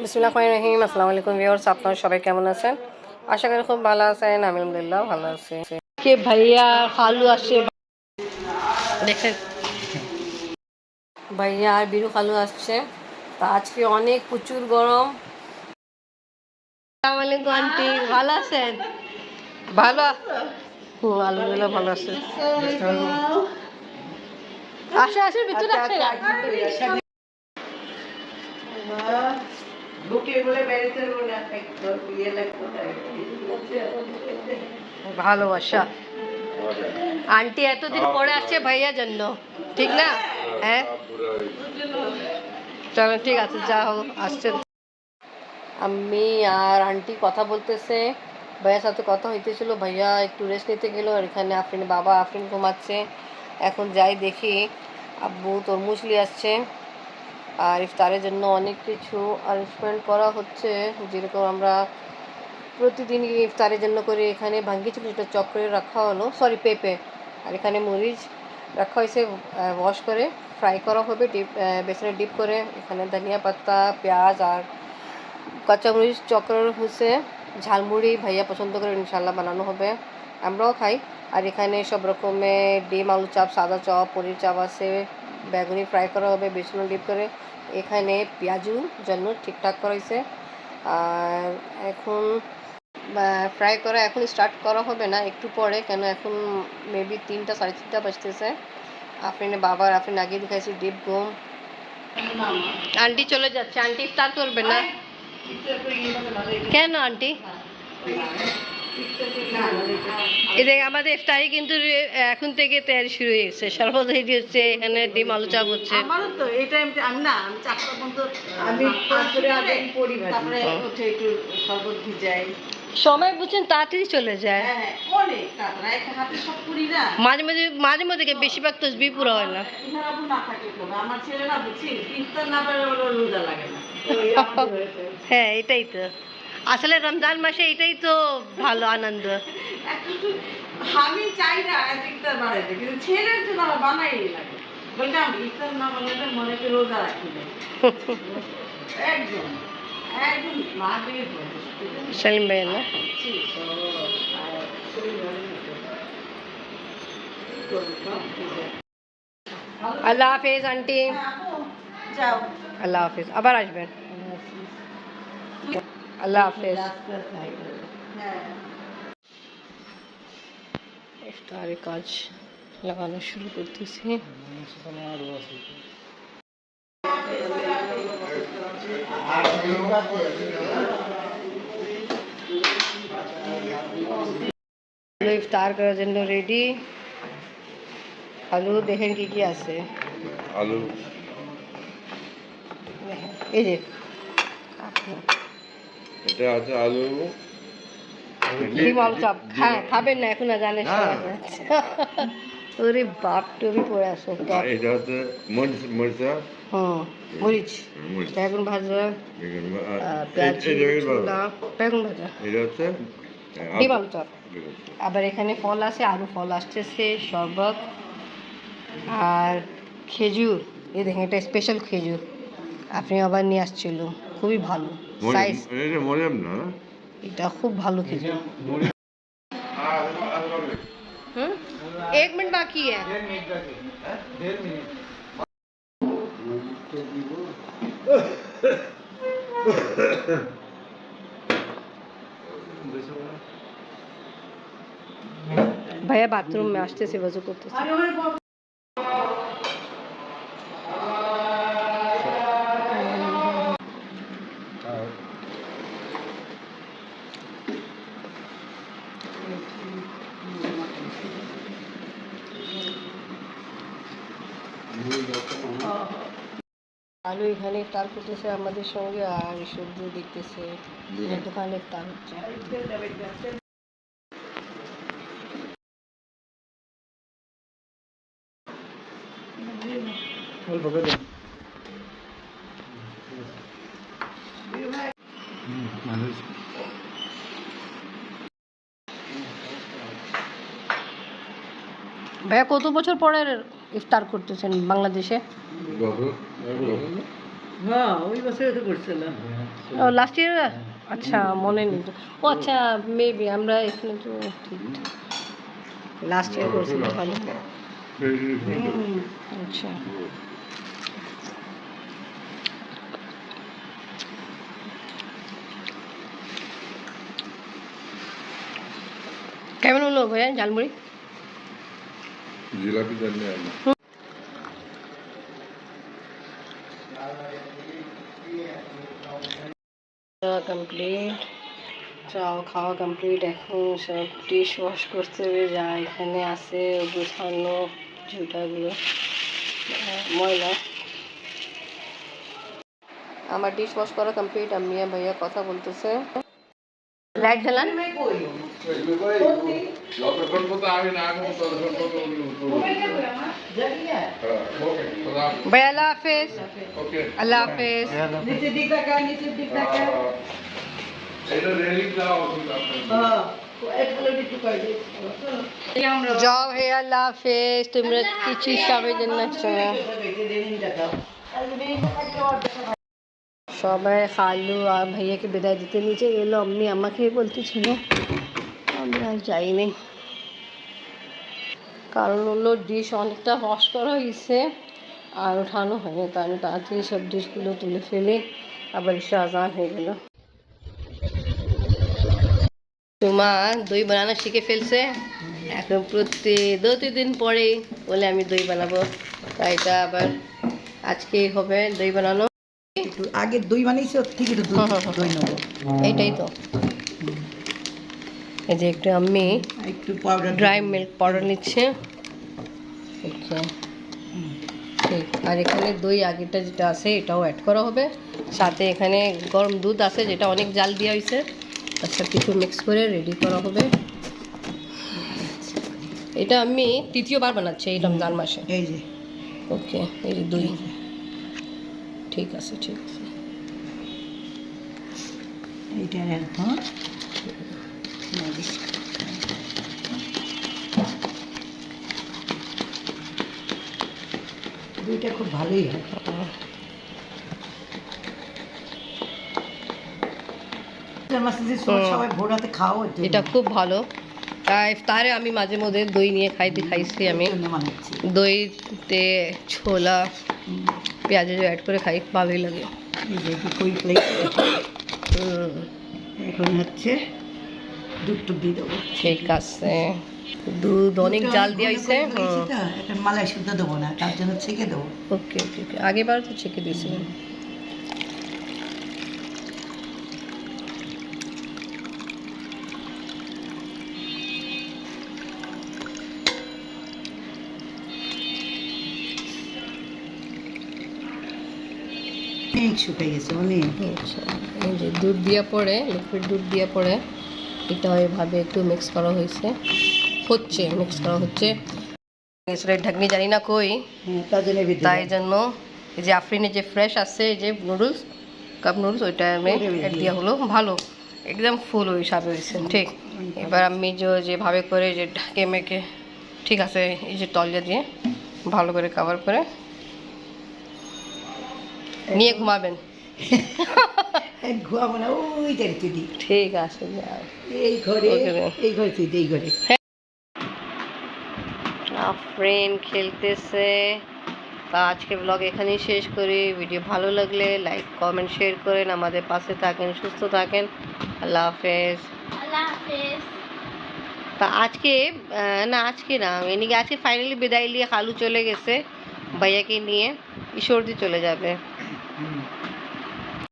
বিসমুল্লাহ রহিম আসসালামু আলাইকুম ভিউয়ার্স আপনারা সবাই কেমন আছেন? আশা করি খুব ভালো আছেন আলহামদুলিল্লাহ ভালো আছি। কে ভাইয়া খালু আসছে দেখেন। ভাইয়া আর বিরু খালু আসছে। তা আজকে অনেক প্রচুর গরম। আসসালামু আলাইকুম আন্টি ভালো আছেন? ভালো হুম আলহামদুলিল্লাহ ভালো আছে। আসে আসে ভিতরে আসে। ভালোবাসা। আন্টি এতদিন পরে আসছে ভাইয়া জন্য। ঠিক না? হ্যাঁ চলো ঠিক আছে যা হোক আসছে। আমি আর আন্টি কথা বলতেছে। ভাইয়ার সাথে কথা হইতেছিল, ভাইয়া একটু রেস্ট নিতে গেলো, আর এখানে আফরিন বাবা, আফরিন ঘুমাচ্ছে। এখন যাই দেখি, আব্বু তরমুজ নিয়ে আসছে। আর ইফতারের জন্য অনেক কিছু অ্যারেঞ্জমেন্ট করা হচ্ছে। যেরকম আমরা প্রতিদিন ইফতারের জন্য করে এখানে ভাঙ্গি ছিল সেটা চক করে রাখা হলো সরি পেঁপে। আর এখানে মরিচ রাখা হয়েছে ওয়াশ করে ফ্রাই করা হবে ডিপ বেসনে ডিপ করে। এখানে ধনিয়া পাতা, পেঁয়াজ আর কাঁচামরিচ চক্র হচ্ছে ঝালমুড়ি ভাইয়া পছন্দ করে ইনশাল্লাহ বানানো হবে। আমরাও খাই। আর এখানে সব রকমের ডিম আলু চাপ সাদা চপ পনির চাপ আছে। বেগুনি ফ্রাই করা হবে বেসন ডিপ করে। এখানে পেঁয়াজু জন্য ঠিকঠাক করা হয়েছে আর এখন ফ্রাই করা এখন স্টার্ট করা হবে না একটু পরে কেন এখন মেবি তিনটা সাড়ে তিনটা বাজতেছে। আপনি বাবার আপনি আগে দেখাইছি ডিপ ঘুম আন্টি চলে যাচ্ছে। আন্টি ইফতার করবে না কেন আন্টি? আমাদের ইফতারি কিন্তু এখন থেকে তৈরি শুরু হয়েছে। গেছে রেডি হচ্ছে এখানে ডিম আলু চাপ হচ্ছে। আমারও তো এই টাইমটা আমি না আমি চারটা পর্যন্ত আমি তারপরে আগে পড়ি তারপরে একটু শরবত ভিজাই। সময় বুঝছেন তাড়াতাড়ি চলে যায়। হ্যাঁ হ্যাঁ মাঝে মাঝে মাঝে মাঝে বেশিরভাগ তসবি পুরো হয় না। হ্যাঁ এটাই তো। আসলে রমজান মাসে এটাই তো ভালো আনন্দ। আমি চাই না আজ ইফতার বানাইতে কিন্তু ছেলের জন্য আমার বানাই লাগে। বললাম ইফতার না বানালে মনে রোজা রাখি একদম। একদম লাগে সেলিম ভাই না আল্লাহ হাফেজ আন্টি যাও আল্লাহ হাফেজ আবার আসবেন আল্লাহ হাফেজ হ্যাঁ ইফতারি করার জন্য রেডি আলু দেখেন কি কি আছে। আলু। এই যে। এটা আছে আলু। ডিম আলু চাপ। হ্যাঁ খাবেন না এখন জানেন না। ওরে বাপ টবি পড়ে আসো এটা হচ্ছে মরিচ মরিচা হুম মরিচ। মরিচ। বেগুন ভাজা। বেগুন ভাজা। বেগুন ভাজা। এটা হচ্ছে আহ, ডিম আলু চপ। আবার এখানে ফল আছে আরও ফল আসতেছে শরবত। আর খেজুর এই দেখেন এটা স্পেশাল খেজুর। আপনি আবার নিয়ে আসছিল খুবই ভালো। সাইজ? এটা খুব ভালো খেজুর। एक मिनट बाकी है। भैया बाथरूम में आस्ते से वज़ू करते আলু এখানে ইফতার করতেছে আমাদের সঙ্গে আর সবজি দেখতেছে। দোকানে ইফতার হচ্ছে। ভাইয়া কত বছর পরে ইফতার করতেছেন বাংলাদেশে? হ্যাঁ ওই বছরে তো করছিলাম। ও লাস্ট ইয়ার আচ্ছা মনে নেই। তো। ও আচ্ছা মেবি আমরা এখানে তো ঠিক লাস্ট ইয়ার করছিলাম আচ্ছা। কেমন হলো ভাইয়া ঝালমুড়ি? জিলাপি জানি আমি কমপ্লিট চাও খাওয়া কমপ্লিট এখন সব ডিশ ওয়াশ করতে হবে যা এখানে আছে গুছানো ঝুটাগুলো আহ, ময়লা আমার ডিশ ওয়াশ করা কমপ্লিট আমি আর ভাইয়া কথা বলতেছে লাইট জ্বালান যতক্ষণ পর্যন্ত আমি না খাব ততক্ষণ পর্যন্ত ভাই আল্লাহ হাফেজ ওকে আল্লাহ হাফেজ নিচের দিক টাকা নিচের দিক টাকা এটা রেলিং দেওয়া উচিত আপনার হ্যাঁ সবাই খালু আর ভাইয়াকে বিদায় দিতে নিচে গেলো। অমনি আমাকে বলতেছিল আমি আর যাইনি। কারণ হলো ডিশ অনেকটা ওয়াশ করা হয়েছে আর ওঠানো হয়নি। তাই আমি তাড়াতাড়ি সব ডিশগুলো তুলে ফেলে। আবার এসে আজান হয়ে গেল। তোমা দই বানানো শিখে ফেলছে। এখন প্রতি দু তিন দিন পরে বলে আমি দই বানাবো। তাই এটা আবার আজকেই হবে দই বানানো। আগে দই বানিয়েছি ওর থেকে একটু হুম, হুম, হুম। দই নেব। এইটাই তো। এই যে একটু আমি একটু পাউডার ড্রাই মিল্ক পাউডার নিচ্ছে। আচ্ছা। ঠিক আর এখানে দই আগেরটা যেটা আছে এটাও অ্যাড করা হবে। সাথে এখানে গরম দুধ আছে যেটা অনেক জাল দেওয়া হয়েছে। আচ্ছা কিছু মিক্স করে রেডি করা হবে। এটা আমি তৃতীয়বার বানাচ্ছি এই রমজান মাসে। এই যে। ওকে এই যে দই। ঠিক আছে ঠিক আছে। এইটা একদম দুইটা খুব ভালোই হয়। এটা খুব ভালো। তাই তারে আমি মাঝে মধ্যে দই নিয়ে খাইতে খাইছি আমি। দইতে ছোলা। পেঁয়াজ অ্যাড করে খাই ভালোই লাগে। এখন হচ্ছে দুধ টুধ দিয়ে দেবো। ঠিক আছে। দুধ অনেক জাল দিয়ে হয়েছে। মালাই শুদ্ধ দেবো না তার জন্য ছেঁকে দেবো। ওকে ওকে ওকে। আগেবার তো ছেঁকে দিয়েছিলাম। অনেক শুকিয়ে গেছে অনেক এই যে দুধ দিয়ে পরে লিকুইড দুধ দিয়ে পরে এটা এভাবে একটু মিক্স করা হয়েছে। হচ্ছে মিক্স করা হচ্ছে। আসলে ঢাকনি জানি না কই। তাই জন্য এই যে আফরিনের যে ফ্রেশ আছে এই যে নুডলস কাপ নুডলস ওইটা আমি দেওয়া হলো। ভালো একদম ফুল ওই হিসাবে হয়েছে। ঠিক। এবার আমি যে যেভাবে করে যে ঢাকে মেখে ঠিক আছে এই যে তলিয়া দিয়ে ভালো করে কভার করে নিয়ে ঘুমাবেন। এক ঘুয়াবো না ওই তুই দি। ঠিক আছে এই ঘরে এই ঘরে তুই এই ঘরে। ফ্রেন্ড খেলতেছে। তা আজকে ব্লগ এখানেই শেষ করি। ভিডিও ভালো লাগলে লাইক কমেন্ট শেয়ার করেন। আমাদের পাশে থাকেন সুস্থ থাকেন। আল্লাহ হাফেজ। আল্লাহ হাফেজ। তা আজকে না আজকে না এদিকে আজকে ফাইনালি বিদায় নিয়ে খালু চলে গেছে। ভাইয়াকে নিয়ে ঈশ্বরদি চলে যাবে।